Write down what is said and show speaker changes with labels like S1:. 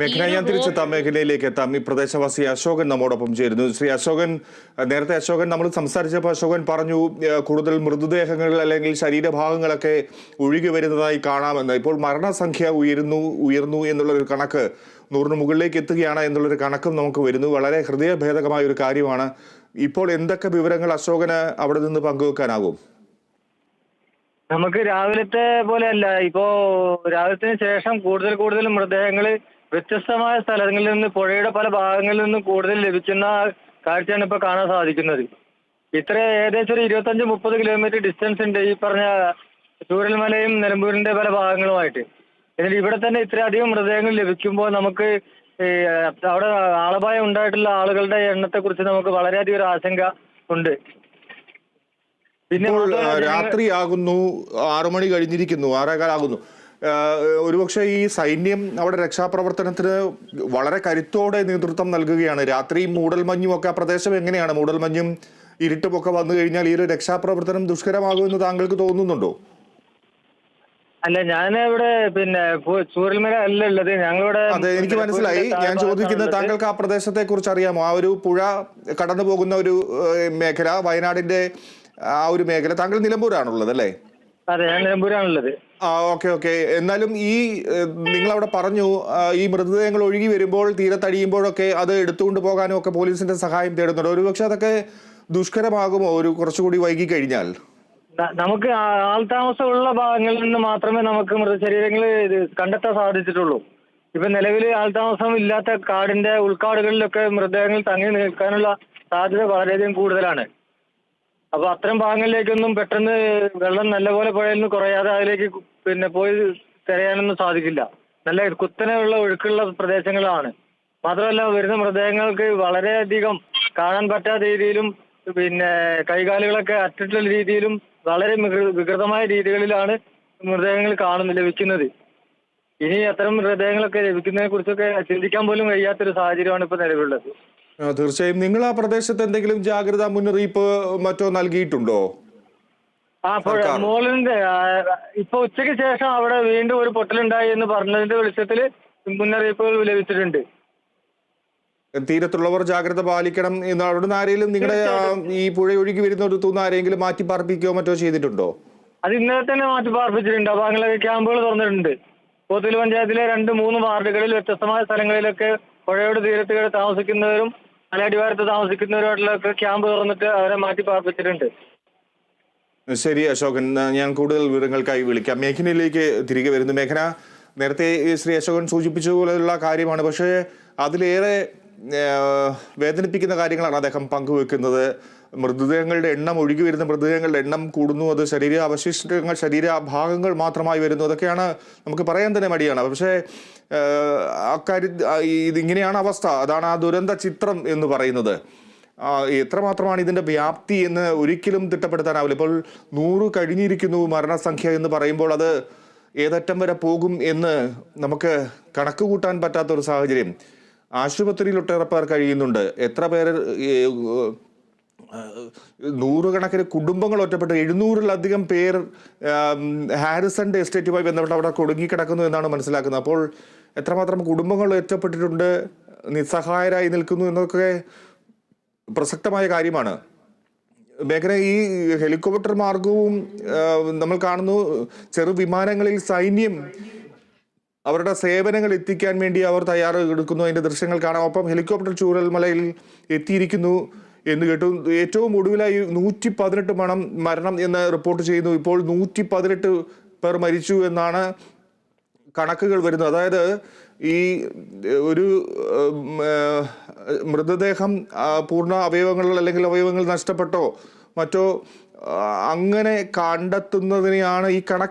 S1: മേഖല ഞാൻ മേഖലയിലേക്ക് എത്താം. ഈ പ്രദേശവാസി അശോകൻ നമ്മോടൊപ്പം ചേരുന്നു. ശ്രീ അശോകൻ നേരത്തെ അശോകൻ നമ്മൾ സംസാരിച്ചപ്പോൾ അശോകൻ പറഞ്ഞു കൂടുതൽ മൃതദേഹങ്ങൾ അല്ലെങ്കിൽ ശരീരഭാഗങ്ങളൊക്കെ ഒഴുകി വരുന്നതായി കാണാമെന്ന്. ഇപ്പോൾ മരണസംഖ്യ ഉയരുന്നു ഉയർന്നു എന്നുള്ളൊരു കണക്ക് നൂറിന് മുകളിലേക്ക് എത്തുകയാണ് എന്നുള്ളൊരു കണക്കും നമുക്ക് വരുന്നു. വളരെ ഹൃദയഭേദകമായ ഒരു കാര്യമാണ്. ഇപ്പോൾ എന്തൊക്കെ വിവരങ്ങൾ അശോകന് അവിടെ നിന്ന് പങ്കുവെക്കാനാകും?
S2: നമുക്ക് രാവിലത്തെ പോലെ അല്ല. ഇപ്പോ രാവിലത്തിന് ശേഷം കൂടുതൽ കൂടുതൽ മൃതദേഹങ്ങൾ വ്യത്യസ്തമായ സ്ഥലങ്ങളിൽ നിന്ന് പുഴയുടെ പല ഭാഗങ്ങളിൽ നിന്നും കൂടുതൽ ലഭിക്കുന്ന കാഴ്ചയാണ് ഇപ്പൊ കാണാൻ സാധിക്കുന്നത്. ഇത്ര ഏകദേശം ഒരു ഇരുപത്തഞ്ച് മുപ്പത് കിലോമീറ്റർ ഡിസ്റ്റൻസ് ഉണ്ട് ഈ പറഞ്ഞ ചൂരൽമലയും നിലമ്പൂരിന്റെ പല ഭാഗങ്ങളുമായിട്ട്. എന്നിട്ട് ഇവിടെ തന്നെ ഇത്രയധികം മൃതദേഹങ്ങൾ ലഭിക്കുമ്പോൾ നമുക്ക് അവിടെ ആളപായം ഉണ്ടായിട്ടുള്ള ആളുകളുടെ എണ്ണത്തെ കുറിച്ച് നമുക്ക് വളരെയധികം ഒരു ആശങ്ക ഉണ്ട്. പിന്നെ
S1: രാത്രിയാകുന്നു ആറു മണി കഴിഞ്ഞിരിക്കുന്നു ആറേകാലാകുന്നു. ഒരുപക്ഷെ ഈ സൈന്യം അവിടെ രക്ഷാപ്രവർത്തനത്തിന് വളരെ കരുത്തോടെ നേതൃത്വം നൽകുകയാണ്. രാത്രി മൂടൽമഞ്ഞും ഒക്കെ ആ പ്രദേശം എങ്ങനെയാണ്? മൂടൽമഞ്ഞും ഇരുട്ടുമൊക്കെ വന്നു കഴിഞ്ഞാൽ ഈ ഒരു രക്ഷാപ്രവർത്തനം ദുഷ്കരമാകുമെന്ന് താങ്കൾക്ക് തോന്നുന്നുണ്ടോ?
S2: അല്ല ഞാൻ ഇവിടെ പിന്നെ ചൂരൽമല അല്ല ഉള്ളത്. ഞങ്ങളിവിടെ
S1: അതെ എനിക്ക് മനസ്സിലായി. ഞാൻ ചോദിക്കുന്നത് താങ്കൾക്ക് ആ പ്രദേശത്തെ കുറിച്ച് അറിയാമോ ആ ഒരു പുഴ കടന്നു പോകുന്ന ഒരു മേഖല വയനാടിന്റെ ആ ഒരു മേഖല. താങ്കൾ നിലമ്പൂരാണുള്ളത് അല്ലേ?
S2: അതെ ഞാൻ നിലമ്പൂരാണുള്ളത്.
S1: ആ ഓക്കെ ഓക്കെ. എന്നാലും ഈ നിങ്ങൾ അവിടെ പറഞ്ഞു ഈ മൃതദേഹങ്ങൾ ഒഴുകി വരുമ്പോൾ തീരത്തടിയുമ്പോഴൊക്കെ അത് എടുത്തുകൊണ്ട് പോകാനും ഒക്കെ പോലീസിന്റെ സഹായം തേടുന്നുണ്ട്. ഒരുപക്ഷെ അതൊക്കെ ദുഷ്കരമാകുമോ? ഒരു കുറച്ചുകൂടി വൈകി കഴിഞ്ഞാൽ.
S2: നമുക്ക് ആൾതാമസമുള്ള ഭാഗങ്ങളിൽ നിന്ന് മാത്രമേ നമുക്ക് മൃതശരീരങ്ങൾ കണ്ടെത്താൻ സാധിച്ചിട്ടുള്ളൂ. ഇപ്പൊ നിലവിൽ ആൾതാമസം ഇല്ലാത്ത കാടിന്റെ ഉൾക്കാടുകളിലൊക്കെ മൃതദേഹങ്ങൾ തങ്ങി നിൽക്കാനുള്ള സാധ്യത വളരെയധികം കൂടുതലാണ്. അപ്പൊ അത്തരം ഭാഗങ്ങളിലേക്കൊന്നും പെട്ടെന്ന് വെള്ളം നല്ലപോലെ നിന്ന് കുറയാതെ അതിലേക്ക് പിന്നെ പോയി തിരയാനൊന്നും സാധിക്കില്ല. നല്ല കുത്തനെയുള്ള ഒഴുക്കുള്ള പ്രദേശങ്ങളാണ്. മാത്രമല്ല വരുന്ന മൃതദേഹങ്ങൾക്ക് വളരെയധികം കാണാൻ പറ്റാത്ത രീതിയിലും പിന്നെ കൈകാലുകളൊക്കെ അറ്റിട്ടുള്ള രീതിയിലും വളരെ വികൃതമായ രീതികളിലാണ് മൃതദേഹങ്ങൾ കാണുന്നത് ലഭിക്കുന്നത്. ഇനി അത്തരം മൃതദേഹങ്ങളൊക്കെ ലഭിക്കുന്നതിനെ കുറിച്ചൊക്കെ ചിന്തിക്കാൻ പോലും കഴിയാത്തൊരു സാഹചര്യമാണ് ഇപ്പൊ നിലവിലുള്ളത്.
S1: തീർച്ചയായും. നിങ്ങൾ ആ പ്രദേശത്ത് എന്തെങ്കിലും ജാഗ്രതാ മുന്നറിയിപ്പ് മറ്റോ നൽകിയിട്ടുണ്ടോ?
S2: ആ പുഴ മോളിന്റെ ഇപ്പൊ ഉച്ചയ്ക്ക് ശേഷം അവിടെ വീണ്ടും ഒരു പൊട്ടലുണ്ടായി എന്ന് പറഞ്ഞതിന്റെ വെളിച്ചത്തിൽ മുന്നറിയിപ്പുകൾ ലഭിച്ചിട്ടുണ്ട്.
S1: തീരത്തുള്ളവർ ജാഗ്രത പാലിക്കണം എന്ന് അവിടുന്ന് ആരെങ്കിലും നിങ്ങളുടെ ഈ പുഴ ഒഴുകി വരുന്ന ഒരു തൂന്ന് ആരെങ്കിലും മാറ്റി പാർപ്പിക്കുകയോ മറ്റോ ചെയ്തിട്ടുണ്ടോ?
S2: അത് ഇന്നലെ തന്നെ മാറ്റി പാർപ്പിച്ചിട്ടുണ്ട്. അപ്പൊ അങ്ങനെ ക്യാമ്പുകൾ തുറന്നിട്ടുണ്ട്. പോത്തൂൽ പഞ്ചായത്തിലെ രണ്ട് മൂന്ന് വാർഡുകളിൽ വ്യത്യസ്തമായ സ്ഥലങ്ങളിലൊക്കെ പുഴയോട് തീരത്ത് താമസിക്കുന്നവരും മലയടിവാരത്ത് താമസിക്കുന്നവരുമായിട്ടുള്ളൊക്കെ ക്യാമ്പ് തുറന്നിട്ട് അവരെ മാറ്റി പാർപ്പിച്ചിട്ടുണ്ട്.
S1: ശരി അശോകൻ. ഞാൻ കൂടുതൽ വിവരങ്ങൾക്കായി വിളിക്കാം. മേഘനയിലേക്ക് തിരികെ വരുന്നു. മേഘന നേരത്തെ ശ്രീ അശോകൻ സൂചിപ്പിച്ചതുപോലെയുള്ള കാര്യമാണ്. പക്ഷേ അതിലേറെ വേദനിപ്പിക്കുന്ന കാര്യങ്ങളാണ് അദ്ദേഹം പങ്കുവെക്കുന്നത്. മൃതദേഹങ്ങളുടെ എണ്ണം ഒഴുകി വരുന്ന മൃതദേഹങ്ങളുടെ എണ്ണം കൂടുന്നു. അത് ശരീര അവശിഷ്ടങ്ങൾ ശരീര ഭാഗങ്ങൾ മാത്രമായി വരുന്നു. അതൊക്കെയാണ് നമുക്ക് പറയാൻ തന്നെ മടിയാണ്. പക്ഷേ അക്കാര്യ ഇതിങ്ങനെയാണ് അവസ്ഥ. അതാണ് ആ ദുരന്ത ചിത്രം എന്ന് പറയുന്നത്. എത്രമാത്രമാണ് ഇതിന്റെ വ്യാപ്തി എന്ന് ഒരിക്കലും തിട്ടപ്പെടുത്താനാവില്ല. ഇപ്പോൾ നൂറ് കഴിഞ്ഞിരിക്കുന്നു മരണസംഖ്യ എന്ന് പറയുമ്പോൾ അത് ഏതറ്റം വരെ പോകും എന്ന് നമുക്ക് കണക്ക് കൂട്ടാൻ പറ്റാത്ത ഒരു സാഹചര്യം. ആശുപത്രിയിൽ ഒട്ടേറെ പേർ കഴിയുന്നുണ്ട്. എത്ര പേര് നൂറുകണക്കിന് കുടുംബങ്ങൾ ഒറ്റപ്പെട്ട് എഴുന്നൂറിലധികം പേർ ആം, ഹാരിസന്റെ എസ്റ്റേറ്റുമായി ബന്ധപ്പെട്ട് അവിടെ കുടുങ്ങിക്കിടക്കുന്നു എന്നാണ് മനസ്സിലാക്കുന്നത്. അപ്പോൾ എത്രമാത്രം കുടുംബങ്ങൾ ഒറ്റപ്പെട്ടിട്ടുണ്ട് നിസ്സഹായരായി നിൽക്കുന്നു എന്നൊക്കെ പ്രസക്തമായ കാര്യമാണ്. മേഖല ഈ ഹെലികോപ്റ്റർ മാർഗവും നമ്മൾ കാണുന്നു ചെറു വിമാനങ്ങളിൽ സൈന്യം അവരുടെ സേവനങ്ങൾ എത്തിക്കാൻ വേണ്ടി അവർ തയ്യാറെടുക്കുന്നു. അതിന്റെ ദൃശ്യങ്ങൾ കാണാം. ഒപ്പം ഹെലികോപ്റ്റർ ചൂരൽമലയിൽ എത്തിയിരിക്കുന്നു എന്ന് കേട്ടു. ഏറ്റവും ഒടുവിലായി നൂറ്റി പതിനെട്ട് മണം മരണം എന്ന് റിപ്പോർട്ട് ചെയ്യുന്നു. ഇപ്പോൾ നൂറ്റി പതിനെട്ട് പേർ മരിച്ചു എന്നാണ് കണക്കുകൾ വരുന്നത്. അതായത് ഈ ഒരു മൃതദേഹം പൂർണ അവയവങ്ങൾ അല്ലെങ്കിൽ അവയവങ്ങൾ നഷ്ടപ്പെട്ടോ മറ്റോ അങ്ങനെ കണ്ടെത്തുന്നതിനെയാണ് ഈ കണക്ക്